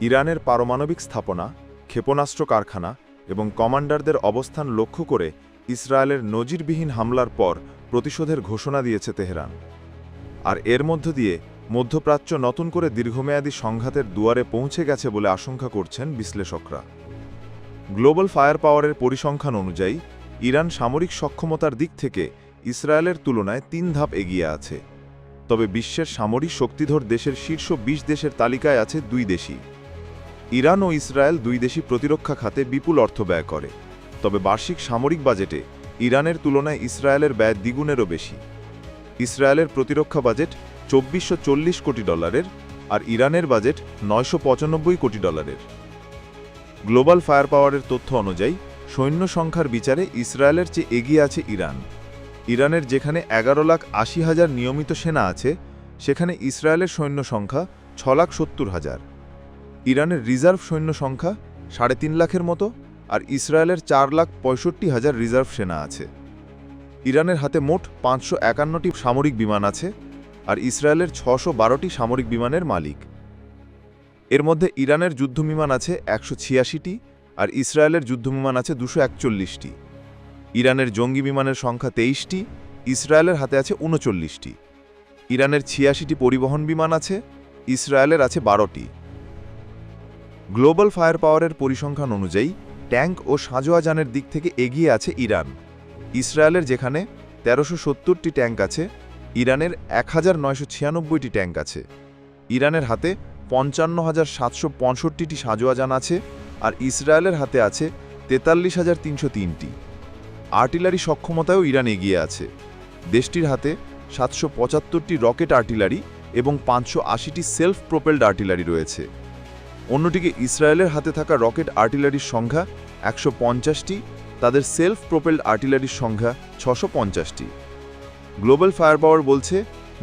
ইরানের পারমাণবিক স্থাপনা, ক্ষেপণাস্ত্র কারখানা এবং কমান্ডারদের অবস্থান লক্ষ্য করে ইসরায়েলের নজিরবিহীন হামলার পর প্রতিশোধের ঘোষণা দিয়েছে তেহরান। আর এর মধ্য দিয়ে মধ্যপ্রাচ্য নতুন করে দীর্ঘমেয়াদী সংঘাতের দুয়ারে পৌঁছে গেছে বলে আশঙ্কা করছেন বিশ্লেষকরা। গ্লোবাল ফায়ার পাওয়ারের পরিসংখ্যান অনুযায়ী, ইরান সামরিক সক্ষমতার দিক থেকে ইসরায়েলের তুলনায় তিন ধাপ এগিয়ে আছে। তবে বিশ্বের সামরিক শক্তিধর দেশের শীর্ষ ২০ দেশের তালিকায় আছে দুই দেশই। ইরান ও ইসরায়েল দুই দেশই প্রতিরক্ষা খাতে বিপুল অর্থ ব্যয় করে। তবে বার্ষিক সামরিক বাজেটে ইরানের তুলনায় ইসরায়েলের ব্যয় দ্বিগুণেরও বেশি। ইসরায়েলের প্রতিরক্ষা বাজেট চব্বিশশো কোটি ডলারের আর ইরানের বাজেট নয়শো পঁচানব্বই কোটি ডলারের। গ্লোবাল ফায়ার পাওয়ারের তথ্য অনুযায়ী, সৈন্য সংখ্যার বিচারে ইসরায়েলের চেয়ে এগিয়ে আছে ইরান। ইরানের যেখানে এগারো লাখ আশি হাজার নিয়মিত সেনা আছে, সেখানে ইসরায়েলের সৈন্য সংখ্যা ছ লাখ সত্তর হাজার। ইরানের রিজার্ভ সৈন্য সংখ্যা সাড়ে তিন লাখের মতো আর ইসরায়েলের চার লাখ পঁয়ষট্টি হাজার রিজার্ভ সেনা আছে। ইরানের হাতে মোট পাঁচশো একান্নটি সামরিক বিমান আছে আর ইসরায়েলের ছশো বারোটি সামরিক বিমানের মালিক। এর মধ্যে ইরানের যুদ্ধবিমান আছে একশো ছিয়াশিটি আর ইসরায়েলের যুদ্ধবিমান আছে দুশো একচল্লিশটি। ইরানের জঙ্গি বিমানের সংখ্যা তেইশটি, ইসরায়েলের হাতে আছে উনচল্লিশটি। ইরানের ছিয়াশিটি পরিবহন বিমান আছে, ইসরায়েলের আছে বারোটি। গ্লোবাল ফায়ার পাওয়ারের পরিসংখ্যান অনুযায়ী, ট্যাঙ্ক ও সাঁজোয়া যানের দিক থেকে এগিয়ে আছে ইরান। ইসরায়েলের যেখানে তেরোশো সত্তরটি ট্যাঙ্ক আছে, ইরানের এক হাজার নয়শো ছিয়ানব্বইটি ট্যাঙ্ক আছে। ইরানের হাতে পঞ্চান্ন হাজার সাতশো পঁয়ষট্টিটি সাঁজোয়া যান আছে আর ইসরায়েলের হাতে আছে তেতাল্লিশ হাজার তিনশো তিনটি। আর্টিলারি সক্ষমতায়ও ইরান এগিয়ে আছে। দেশটির হাতে সাতশো পঁচাত্তরটি রকেট আর্টিলারি এবং পাঁচশো আশিটি সেলফ প্রোপেলড আর্টিলারি রয়েছে। অন্যদিকে ইসরায়েলের হাতে থাকা রকেট আর্টিলারির সংখ্যা একশো পঞ্চাশটি, তাদের সেলফ প্রোপেলড আর্টিলারির সংখ্যা ছশো পঞ্চাশটি। গ্লোবাল ফায়ার পাওয়ার বলছে,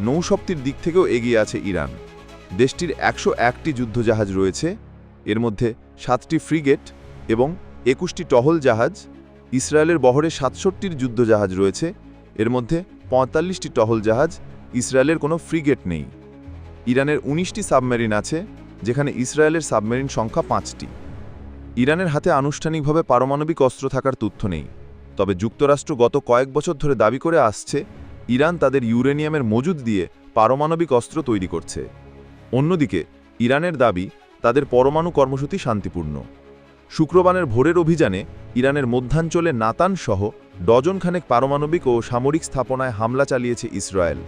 নৌশক্তির দিক থেকেও এগিয়ে আছে ইরান। দেশটির একশো একটি যুদ্ধজাহাজ রয়েছে, এর মধ্যে সাতটি ফ্রিগেট এবং একুশটি টহল জাহাজ, ইসরায়েলের বহরে সাতষট্টির যুদ্ধজাহাজ রয়েছে, এর মধ্যে পঁয়তাল্লিশটি টহল জাহাজ, ইসরায়েলের কোনো ফ্রিগেট নেই। ইরানের উনিশটি সাবমেরিন আছে যেখানে ইসরায়েলের সাবমেরিন সংখ্যা পাঁচটি। ইরানের হাতে আনুষ্ঠানিকভাবে পারমাণবিক অস্ত্র থাকার তথ্য নেই। তবে যুক্তরাষ্ট্র গত কয়েক বছর ধরে দাবি করে আসছে, ইরান তাদের ইউরেনিয়ামের মজুদ দিয়ে পারমাণবিক অস্ত্র তৈরি করছে। অন্যদিকে, ইরানের দাবি তাদের পরমাণু কর্মসূচি শান্তিপূর্ণ। শুক্রবারের ভোরের অভিযানে ইরানের মধ্যাঞ্চলে নাতান সহ ডজনখানেক পারমাণবিক ও সামরিক স্থাপনায় হামলা চালিয়েছে ইসরায়েল।